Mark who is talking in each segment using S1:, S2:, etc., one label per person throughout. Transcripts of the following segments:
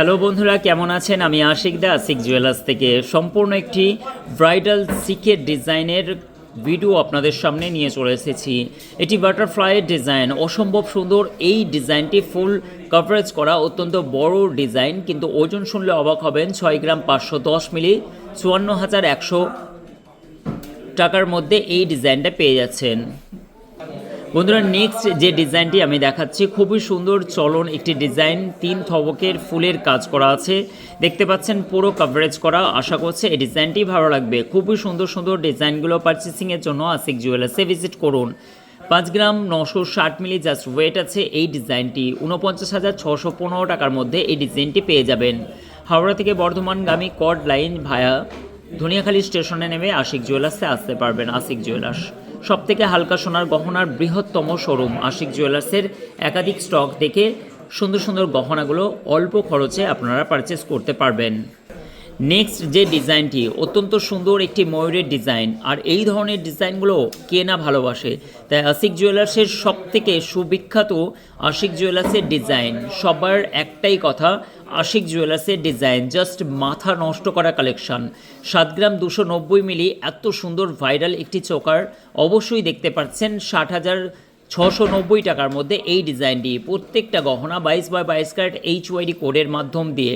S1: Hello বন্ধুরা, কেমন আছেন? আমি আশিক দা, আশিক জুয়েলার্স থেকে। সম্পূর্ণ একটি ব্রাইডাল সিকের ডিজাইনের ভিডিও আপনাদের সামনে নিয়ে চলে এসেছি। এটি বাটারফ্লাইয়ের ডিজাইন। অসম্ভব সুন্দর এই ডিজাইনটি ফুল কভারেজ করা অত্যন্ত বড় ডিজাইন, কিন্তু ওজন শুনলে অবাক হবেন। ছয় গ্রাম পাঁচশো দশ মিলি, চুয়ান্ন হাজার একশো টাকার মধ্যে এই ডিজাইনটা পেয়ে যাচ্ছেন। বন্ধুরা নেক্সট যে ডিজাইনটি আমি দেখাচ্ছি, খুবই সুন্দর চলন একটি ডিজাইন তিন থবকের ফুলের কাজ করা আছে। দেখতে পাচ্ছেন, পুরো কভারেজ করা। আশা করছে এই ডিজাইনটি ভালো লাগবে। খুবই সুন্দর সুন্দর ডিজাইনগুলো পারচেসিংয়ের জন্য আসিক জুয়েলার্সে ভিজিট করুন। পাঁচ গ্রাম নশো ষাট মিলি জাস্ট ওয়েট আছে এই ডিজাইনটি উনপঞ্চাশ হাজার ছশো পনেরো টাকার মধ্যে এই ডিজাইনটি পেয়ে যাবেন। হাওড়া থেকে বর্ধমানগামী কড লাইন ভায়া ধনিয়াখালী স্টেশনে নেমে আশিক জুয়েলার্সে আসতে পারবেন আশিক জুয়েলার্স সব থেকে হালকা সোনার গহনার বৃহত্তম শোরুম আশিক জুয়েলার্সের একাধিক স্টক দেখে সুন্দর সুন্দর গহনাগুলো অল্প খরচে আপনারা পারচেস করতে পারবেন। নেক্সট যে ডিজাইনটি, অত্যন্ত সুন্দর একটি ময়ূরের ডিজাইন। আর এই ধরনের ডিজাইনগুলো কে না ভালোবাসে? তাই আশিক জুয়েলার্সের সব থেকে সুবিখ্যাত আশিক জুয়েলার্সের ডিজাইন। সবার একটাই কথা, আশিক জুয়েলার্সের ডিজাইন জাস্ট মাথা নষ্ট করা কালেকশন সাত গ্রাম দুশো নব্বই মিলি এত সুন্দর ভাইরাল একটি চোকার, অবশ্যই দেখতে পাচ্ছেন ষাট হাজার ছশো নব্বই টাকার মধ্যে এই ডিজাইনটি। প্রত্যেকটা গহনা বাইশ বাই বাইশ ক্যারেট এইচ ওয়াইডি কোডের মাধ্যম দিয়ে।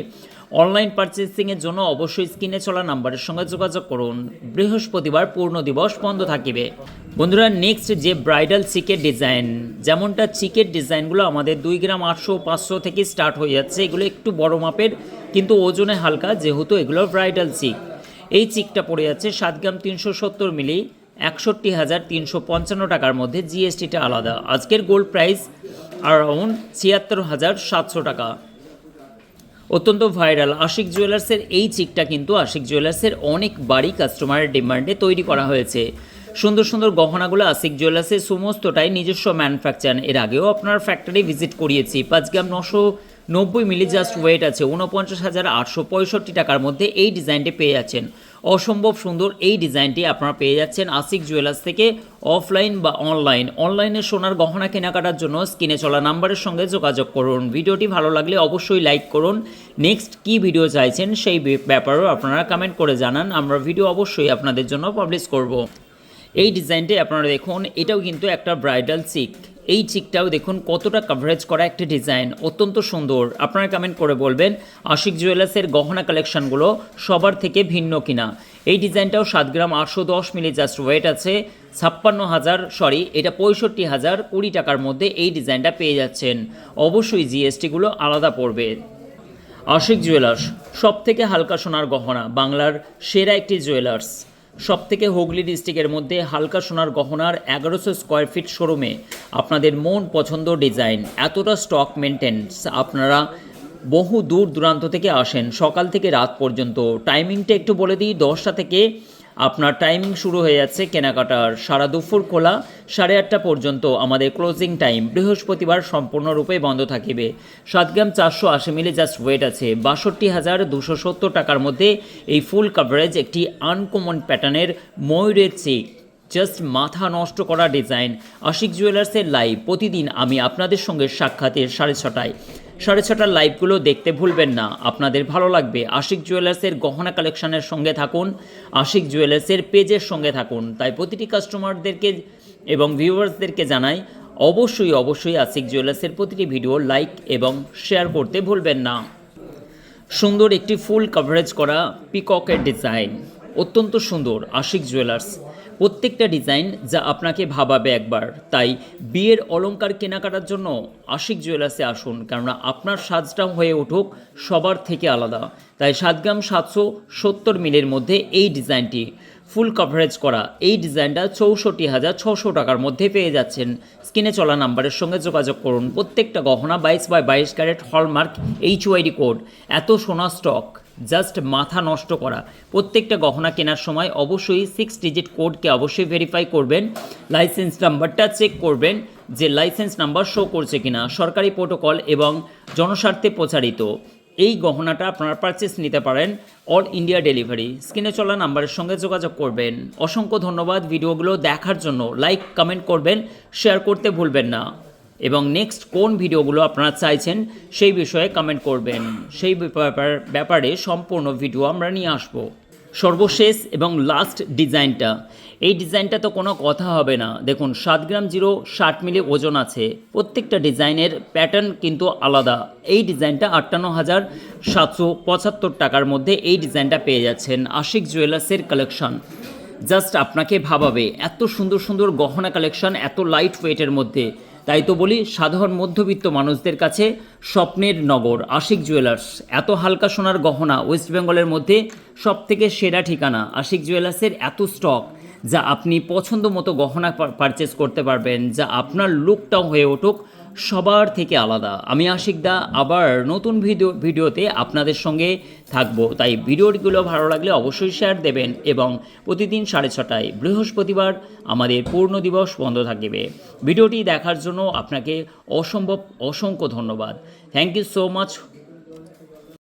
S1: অনলাইন পারচেসিংয়ের জন্য অবশ্যই স্ক্রিনে চলা নাম্বারের সঙ্গে যোগাযোগ করুন। বৃহস্পতিবার পূর্ণ দিবস বন্ধ থাকিবে। বন্ধুরা নেক্সট যে ব্রাইডাল চিকের ডিজাইন যেমনটা চিকের ডিজাইনগুলো আমাদের দুই গ্রাম আটশো পাঁচশো থেকে স্টার্ট হয়ে যাচ্ছে, এগুলো একটু বড় মাপের, কিন্তু ওজনে হালকা, যেহেতু এগুলো ব্রাইডাল চিক এই চিকটা পড়ে যাচ্ছে সাত গ্রাম তিনশো সত্তর মিলি, একষট্টি হাজার তিনশো পঞ্চান্ন টাকার মধ্যে জিএসটিটা আলাদা। আজকের গোল্ড প্রাইস অ্যারাউন্ড ছিয়াত্তর হাজার সাতশো টাকা। অত্যন্ত ভাইরাল। আশিক জুয়েলার্সের এই চিকটা কিন্তু আশিক জুয়েলার্সের অনেক বাড়ি কাস্টমারের ডিমান্ডে তৈরি করা হয়েছে। সুন্দর সুন্দর গহনাগুলো আশিক জুয়েলার্সের সমস্তটাই নিজস্ব ম্যানুফ্যাকচার এর আগেও আপনার ফ্যাক্টরি ভিজিট করিয়েছি। পাঁচ গ্রাম নশো নব্বই মিলি জাস্ট ওয়েট আছে উনপঞ্চাশ হাজার আটশো পঁয়ষট্টি টাকার মধ্যে এই ডিজাইনটি পেয়ে যাচ্ছেন। অসম্ভব সুন্দর এই ডিজাইনটি আপনারা পেয়ে যাচ্ছেন আশিক জুয়েলার্স থেকে অফলাইন বা অনলাইন। অনলাইনে সোনার গহনা কেনাকাটার জন্য স্ক্রিনে চলা নাম্বারের সঙ্গে যোগাযোগ করুন। ভিডিওটি ভালো লাগলে অবশ্যই লাইক করুন। নেক্সট কী ভিডিও চাইছেন সেই ব্যাপারেও আপনারা কমেন্ট করে জানান। আমরা ভিডিও অবশ্যই আপনাদের জন্য পাবলিশ করব। এই ডিজাইনটি আপনারা দেখুন, এটাও কিন্তু একটা ব্রাইডাল চিক এই চিকটাও দেখুন, কতটা কভারেজ করা একটা ডিজাইন অত্যন্ত সুন্দর। আপনারা কমেন্ট করে বলবেন, আশিক জুয়েলার্সের গহনা কালেকশনগুলো সবার থেকে ভিন্ন কিনা। এই ডিজাইনটাও সাত গ্রাম আটশো দশ মিলি জাস্ট ওয়েট আছে, ছাপ্পান্ন হাজার সরি এটা পঁয়ষট্টি হাজার কুড়ি টাকার মধ্যে এই ডিজাইনটা পেয়ে যাচ্ছেন। অবশ্যই জিএসটিগুলো আলাদা পড়বে। আশিক জুয়েলার্স সব থেকে হালকা সোনার গহনা, বাংলার সেরা একটি জুয়েলার্স সব থেকে হুগলি ডিস্ট্রিক্টের মধ্যে হালকা সোনার গহনার এগারোশো স্কোয়ার ফিট শোরুমে আপনাদের মন পছন্দ ডিজাইন। এতটা স্টক মেনটেন্স আপনারা বহু দূর দূরান্ত থেকে আসেন, সকাল থেকে রাত পর্যন্ত। টাইমিংটা একটু বলে দিই, দশটা থেকে আপনার টাইমিং শুরু হয়ে যাচ্ছে কেনাকাটার। সারা দুপুর খোলা, সাড়ে আটটা পর্যন্ত আমাদের ক্লোজিং টাইম বৃহস্পতিবার সম্পূর্ণরূপে বন্ধ থাকিবে। সাত গ্রাম চারশো আশি মিলি জাস্ট ওয়েট আছে। বাষট্টি হাজার দুশো সত্তর টাকার মধ্যে এই ফুল কাভারেজ একটি আনকমন প্যাটার্নের ময়ূরের চেক জাস্ট মাথা নষ্ট করা ডিজাইন আশিক জুয়েলার্সের লাইভ প্রতিদিন আমি আপনাদের সঙ্গে সাক্ষাতের সাড়ে ছটায়। সাড়ে ছটার লাইভগুলো দেখতে ভুলবেন না। আপনাদের ভালো লাগবে। আশিক জুয়েলার্সের গহনা কালেকশনের সঙ্গে থাকুন। আশিক জুয়েলার্সের পেজের সঙ্গে থাকুন। তাই প্রতিটি কাস্টমারদেরকে এবং ভিউয়ার্সদেরকে জানাই, অবশ্যই অবশ্যই আশিক জুয়েলার্সের প্রতিটি ভিডিও লাইক এবং শেয়ার করতে ভুলবেন না। সুন্দর একটি ফুল কভারেজ করা পিককের ডিজাইন অত্যন্ত সুন্দর। আশিক জুয়েলার্স। প্রত্যেকটা ডিজাইন যা আপনাকে ভাবাবে একবার। তাই বিয়ের অলংকার কেনাকাটার জন্য আশিক জুয়েলার্সে আসুন, কেননা আপনার সাজটা হয়ে উঠুক, সবার থেকে আলাদা। তাই সাত গ্রাম সাতশো সত্তর মিলের মধ্যে এই ডিজাইনটি। ফুল কভারেজ করা এই ডিজাইনটা চৌষট্টি হাজার ছশো টাকার মধ্যে পেয়ে যাচ্ছেন। স্ক্রিনে চলা নাম্বারের সঙ্গে যোগাযোগ করুন। প্রত্যেকটা গহনা বাইশ বাই বাইশ carat hallmark H UID code এত সোনা স্টক জাস্ট মাথা নষ্ট করা। প্রত্যেকটা গহনা কেনার সময় অবশ্যই সিক্স ডিজিট কোডকে অবশ্যই ভেরিফাই করবেন লাইসেন্স নাম্বারটা চেক করবেন যে লাইসেন্স নাম্বার শো করছে কিনা, সরকারি প্রোটোকল এবং জনস্বার্থে প্রচারিত। এই গহনাটা আপনারা পারচেস নিতে পারেন অল ইন্ডিয়া ডেলিভারি স্ক্রিনে চলা নাম্বারের সঙ্গে যোগাযোগ করবেন। অসংখ্য ধন্যবাদ ভিডিওগুলো দেখার জন্য। লাইক কমেন্ট করবেন শেয়ার করতে ভুলবেন না। এবং নেক্সট কোন ভিডিওগুলো আপনারা চাইছেন সেই বিষয়ে কমেন্ট করবেন। সেই ব্যাপার, ব্যাপারে সম্পূর্ণ ভিডিও আমরা নিয়ে আসব। সর্বশেষ এবং লাস্ট ডিজাইনটা এই ডিজাইনটা তো কোনো কথা হবে না। দেখুন সাত গ্রাম জিরো, ষাট মিলি ওজন আছে। প্রত্যেকটা ডিজাইনের প্যাটার্ন কিন্তু আলাদা। এই ডিজাইনটা আটান্ন হাজার সাতশো পঁচাত্তর টাকার মধ্যে এই ডিজাইনটা পেয়ে যাচ্ছেন আশিক জুয়েলার্সের কালেকশন জাস্ট আপনাকে ভাবাবে, এত সুন্দর সুন্দর গহনা কালেকশন এত লাইট ওয়েটের মধ্যে। তাই তো বলি, সাধারণ মধ্যবিত্ত মানুষদের কাছে স্বপ্নের নগর, আশিক জুয়েলার্স। এত হালকা সোনার গহনা ওয়েস্ট বেঙ্গলের মধ্যে সব থেকে সেরা ঠিকানা, আশিক জুয়েলার্সের এত স্টক যা আপনি পছন্দ মতো গহনা পারচেস করতে পারবেন, যা আপনার লুকটাও হয়ে উঠুক, সবার থেকে আলাদা। আমি আশিক দা, আবার নতুন ভিডিও, ভিডিওতে আপনাদের সঙ্গে থাকব। তাই ভিডিওগুলো ভালো লাগলে অবশ্যই শেয়ার দেবেন এবং প্রতিদিন সাড়ে ছটায় বৃহস্পতিবার আমাদের পূর্ণ দিবস বন্ধ থাকবে। ভিডিওটি দেখার জন্য আপনাকে অসম্ভব, অসংখ্য ধন্যবাদ। Thank you so much